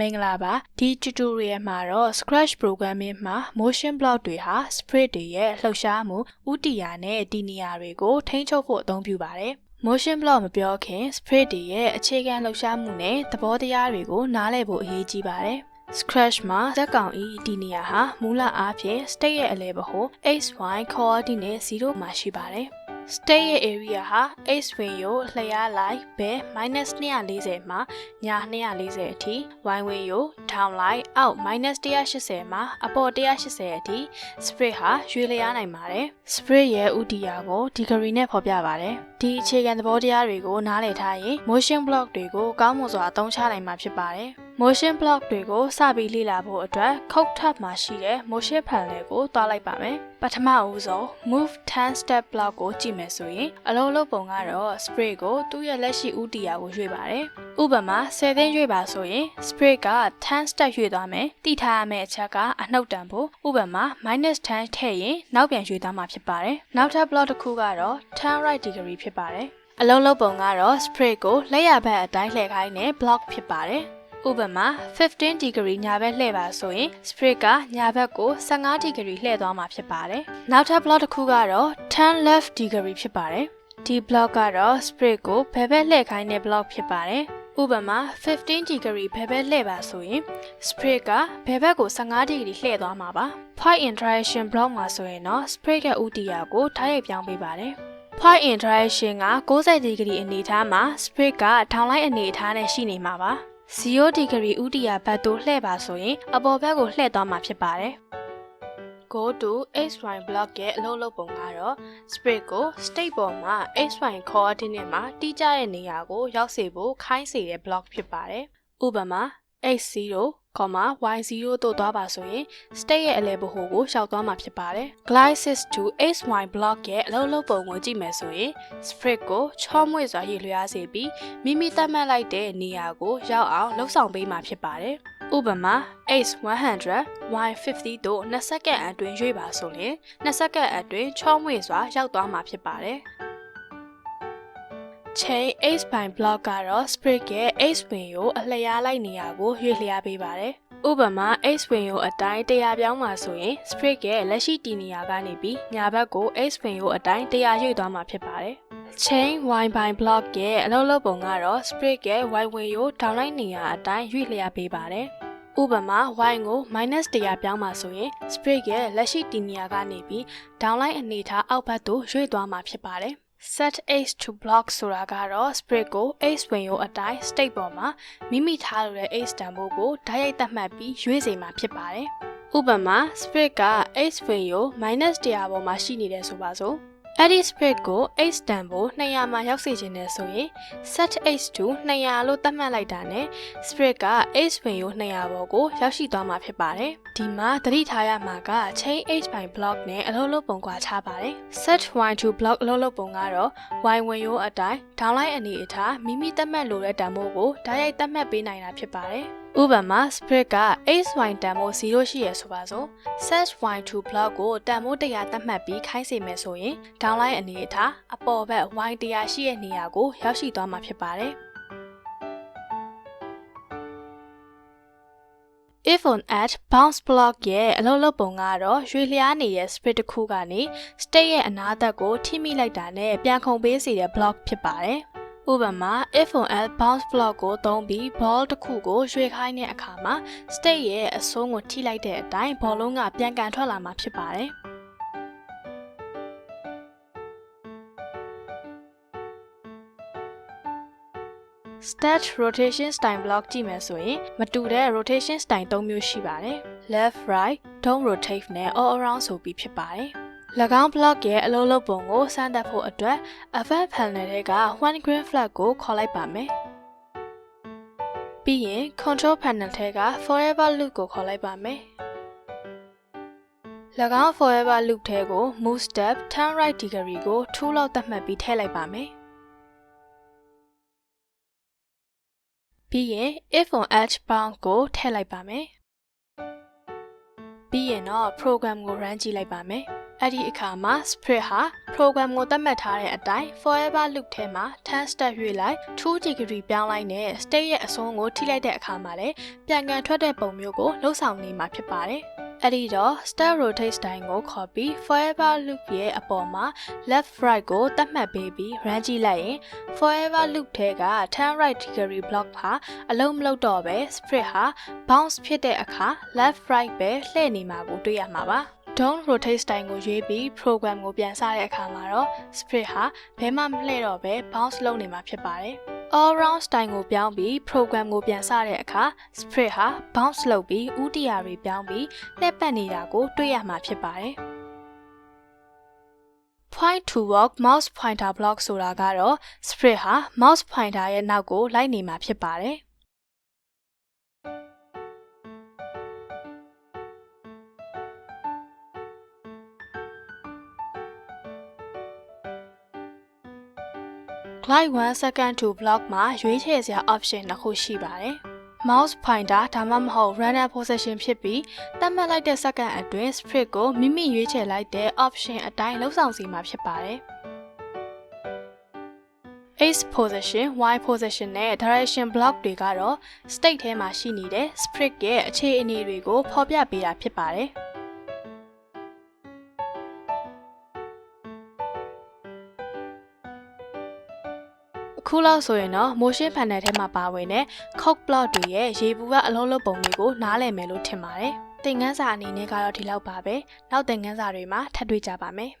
မင်္ဂလာပါဒီ tutorial မှာတော့ Scratch programming မှာ motion block တွေဟာ sprite တွေရဲ့လှုပ်ရှားမှုဥတီယာနဲ့တည်နေရာတွေကိုထိန်းချုပ်ဖို့အသုံးပြုပါတယ် motion block မပြောခင် sprite တွေရဲ့အခြေခံလှုပ်ရှားမှုနဲ့သဘောတရားတွေကိုနားလည်ဖို့အရေးကြီးပါတယ် Scratch မှာဇက်ကောင်ဤဒီနေရာဟာမူလအားဖြင့် state ရဲ့အလဲဘဟု xy coordinate 0မှာရှိပါတယ်။ state ရဲ့ area ဟာ x ဝင်ရိုလျားလိုက်ဘဲ -240 မှာညာ240အထိ y ဝင်ရို down လိုက်အောက် -180 မှာအပေါ်180အထိ spread ဟာရွေလျားနိုင်ပါတယ်။ spread ရဲ့ဥတီယာကို degree နဲ့ဖော်ပြပါတယ်။ဒီအခြေခံသဘောတရားတွေကိုနားလည်ထားရင် motion block တွေကိုကောင်းမွန်စွာအသုံးချနိုင်မှာဖြစ်ပါတယ်။ motion block တွေကိုစပြီးလေ့လာဖို့အတွက်ခုတ်ထပ်မှာရှိတဲ့ motion panel ကိုတွားလိုက်ပါမယ်။ပထမဦးဆုံး move 10 step block ကိုကြည့်မယ်ဆိုရင်အလုံးလုံးပုံကတော့ spray ကိုသူ့ရဲ့လက်ရှိဦးတီယာကိုရွေ့ပါတယ်။ဥပမာ10သိန်းရွေ့ပါဆိုရင် spray က10 step ရွေ့သွားမယ်။တိထားရမယ့်အချက်ကအနှုတ်တန်ဖို့ဥပမာ -10 ထည့်ရင်နောက်ပြန်ရွေ့သွားမှာဖြစ်ပါတယ်။နောက်ထပ် block တစ်ခုကတော့ turn right degree ဖြစ်ပါတယ်။အလုံးလုံးပုံကတော့ spray ကိုလက်ရဘက်အတိုင်းလှည့်ခိုင်းတဲ့ block ဖြစ်ပါတယ်။ ဥပမာ15 degree ညာဘက်လှည့်ပါဆိုရင် sprit ကညာဘက်ကို15 degree လှည့်သွားမှာဖြစ်ပါတယ်။နောက်ထပ် block တစ်ခုကတော့10 left degree ဖြစ်ပါတယ်။ဒီ block ကတော့ sprit ကိုဘယ်ဘက်လှည့်ခိုင်းတဲ့ block ဖြစ်ပါတယ်။ဥပမာ15 degree ဘယ်ဘက်လှည့်ပါဆိုရင် sprit ကဘယ်ဘက်ကို15 degree လှည့်သွားမှာပါ။ point interaction block မှာဆိုရင်တော့ sprit ရဲ့ဥတီယာကိုထားရိုက်ပြောင်းပေးပါတယ်။ point interaction က90 degree အနေအထားမှာ sprit ကထောင်လိုက်အနေအထားနဲ့ရှိနေမှာပါ။ 0ဒီဂရီဥတီယာဘတ်တို့လှည့်ပါဆိုရင်အပေါ်ဘက်ကိုလှည့်သွားမှာဖြစ်ပါတယ်။ Go to xy block ရဲ့အလုပ်လုပ်ပုံကတော့ spread ကို state ပေါ်မှာ xy coordinate မှာတိကျတဲ့နေရာကိုရောက်စေဖို့ခိုင်းစေတဲ့ block ဖြစ်ပါတယ်။ဥပမာ x0 y0 တို့သွားပါဆိုရင် state ရဲ့အလဲဗဟိုကိုရှောက်သွားမှာဖြစ်ပါတယ်။ glysis to xy block ရဲ့အလုံးလုံးပုံကိုကြည့်မယ်ဆိုရင် spread ကိုချောမွေ့စွာရေလျားစေပြီးမိမိသတ်မှတ်လိုက်တဲ့နေရာကိုရောက်အောင်လှုပ်ဆောင်ပေးမှာဖြစ်ပါတယ်။ဥပမာ x100 y50 တို့2စက္ကန့်အတွင်းရွေ့ပါဆိုရင်2စက္ကန့်အတွင်းချောမွေ့စွာရောက်သွားမှာဖြစ်ပါတယ်။ chain H ပိုင်း block ကတော့ sprig ရဲ့ H ဝင်ကိုအလျားလိုက်နေရာကိုရွေ့လျားပေးပါတယ်။ဥပမာ H ဝင်ကိုအတိုင်း100ပြောင်းမှာဆိုရင် sprig ရဲ့လက်ရှိတည်နေရာကနေပြီးညာဘက်ကို H ဝင်ကိုအတိုင်း100ရွေ့သွားမှာဖြစ်ပါတယ်။ chain Y ပိုင်း block ရဲ့အလုပ်လုပ်ပုံကတော့ sprig ရဲ့ Y ဝင်ကိုဒေါင်းလိုက်နေရာအတိုင်းရွေ့လျားပေးပါတယ်။ဥပမာ y ကို -100 ပြောင်းပါဆိုရင် sprig ရဲ့လက်ရှိတည်နေရာကနေပြီး downline အနေထားအောက်ဘက်သို့ရွေ့သွားမှာဖြစ်ပါတယ်။ set h to block ဆိုတာကတော့ spread ကို h ဝင်ရိုးအတိုင်း state ပေါ်မှာမိမိထားလိုတဲ့ h တန်ဖိုးကိုဓာတ်ရိုက်သတ်မှတ်ပြီးရွေးစေမှာဖြစ်ပါတယ်။ဥပမာ spread က h ဝင်ရိုး -100 ပေါ်မှာရှိနေတယ်ဆိုပါစို့အဲ့ဒီ spread ကို h တန်ဖို့200မှာရောက်စေခြင်းနဲ့ဆိုရင် set h to 200လို့သတ်မှတ်လိုက်တာနဲ့ spread က h ဝင်ရိုး200ပေါ်ကိုရောက်ရှိသွားမှာဖြစ်ပါတယ်။ ဒီမှာသတိထားရမှာက chain h by block နဲ့အလုပ်လုပ်ပုံကွာခြားပါတယ်။ set y to block အလုပ်လုပ်ပုံကတော့ y ဝင်ရိုးအတိုင်း downline အနေအထားမိမိသတ်မှတ်လိုတဲ့တန်ဖိုးကိုဓာတ်ရိုက်သတ်မှတ်ပေးနိုင်တာဖြစ်ပါတယ်။ဥပမာ spread က xy တန်ဖိုး0ရှိရဆိုပါစို့ set y to block ကိုတန်ဖိုး100သတ်မှတ်ပြီးခိုင်းစေမယ်ဆိုရင် downline အနေအထားအပေါ်ဘက် y 100ရှိတဲ့နေရာကိုရောက်ရှိသွားမှာဖြစ်ပါတယ် if on at bounce block ရဲ့အလုပ်လုပ်ပုံကတော့ရွှေလျားနေတဲ့ spread တစ်ခုကနေ state ရဲ့အနားသက်ကိုထိမိလိုက်တာနဲ့ပြန်ခုန်ပေးစေတဲ့ block ဖြစ်ပါတယ်။ဥပမာ if on l bounce block ကိုသုံးပြီး ball တစ်ခုကိုရွှေ့ခိုင်းတဲ့အခါမှာ state ရဲ့အဆုံးကိုထိလိုက်တဲ့အတိုင်းဘောလုံးကပြန်ကန်ထွက်လာမှာဖြစ်ပါတယ်။ stat rotation style block ကြည့်မယ်ဆိုရင်မတူတဲ့ rotation style ၃မျိုးရှိပါတယ်။ left right don't rotate နဲ့ all around ဆိုပြီးဖြစ်ပါတယ်။၎င်း block ရဲ့အလုံးလုံးပုံကိုစမ်းသပ်ဖို့အတွက် event panel ထဲက one green flag ကိုခေါ်လိုက်ပါမယ်။ပြီးရင် control panel ထဲက forever loop ကိုခေါ်လိုက်ပါမယ်။၎င်း forever loop ထဲကို move step turn right degree ကို2လောက်သတ်မှတ်ပြီးထည့်လိုက်ပါမယ်။ ပြီးရင် if on edge bound ကိုထည့်လိုက်ပါမယ်။ပြီးရင်တော့ program ကို run ကြည့်လိုက်ပါမယ်။အဲ့ဒီအခါမှာ spread ဟာ program ကိုသတ်မှတ်ထားတဲ့အတိုင်း forever loop ထဲမှာ10 step ရွေ့လိုက်2 degree ပြောင်းလိုက်နဲ့ state ရဲ့အဆုံးကိုထိလိုက်တဲ့အခါမှာလည်းပြန်ကန်ထွက်တဲ့ပုံမျိုးကိုလှုပ်ဆောင်နေမှာဖြစ်ပါတယ်။ အဲ့ဒီတော့ step rotate style ကိုခေါ်ပြီး forever loop ရဲ့အပေါ်မှာ left right ကိုသတ်မှတ်ပေးပြီး run ကြည့်လိုက်ရင် forever loop ထဲက10 right degree block ဟာအလုံးမလုံးတော့ပဲ spread ဟာ bounce ဖြစ်တဲ့အခါ left right ပဲလှည့်နေမှာကိုတွေ့ရမှာပါ။ don't rotate style ကိုရွေးပြီး program ကိုပြန်စတဲ့အခါမှာတော့ spread ဟာဘယ်မှမလှည့်တော့ပဲ bounce လုပ်နေမှာဖြစ်ပါတယ်။ all round style ကိုပြောင်းပြီး program ကိုပြန်စတဲ့အခါ spread ဟာ bounce လုပ်ပြီးဥတီယာတွေပြောင်းပြီးလှည့်ပတ်နေတာကိုတွေ့ရမှာဖြစ်ပါတယ်။ point to work mouse pointer block ဆိုတာကတော့ spread ဟာ mouse pointer ရဲ့နောက်ကိုလိုက်နေမှာဖြစ်ပါတယ်။ glide 1 second to block မှာရွေးချယ်စရာ option နှစ်ခုရှိပါတယ်။ mouse pointer ဒါမှမဟုတ် random position ဖြစ်ပြီးသတ်မှတ်လိုက်တဲ့ second အတွင်း spread ကိုမိမိရွေးချယ်လိုက်တဲ့ option အတိုင်းလှုပ်ဆောင်စီမှာဖြစ်ပါတယ်။ X position, Y position နဲ့ direction block တွေကတော့ state ထဲမှာရှိနေတဲ့ spread ရဲ့အခြေအနေတွေကိုဖော်ပြပေးတာဖြစ်ပါတယ်။ ခုလောက်ဆိုရင်တော့ motion panel ထဲမှာပါဝင်တဲ့ cog block တွေရဲ့ရေဘူးကအလုံးလုံးပုံတွေကိုနားလည်မယ်လို့ထင်ပါတယ်။သင်ခန်းစာအနေနဲ့ကတော့ဒီလောက်ပါပဲ။နောက်သင်ခန်းစာတွေမှာထပ်တွေ့ကြပါမယ်။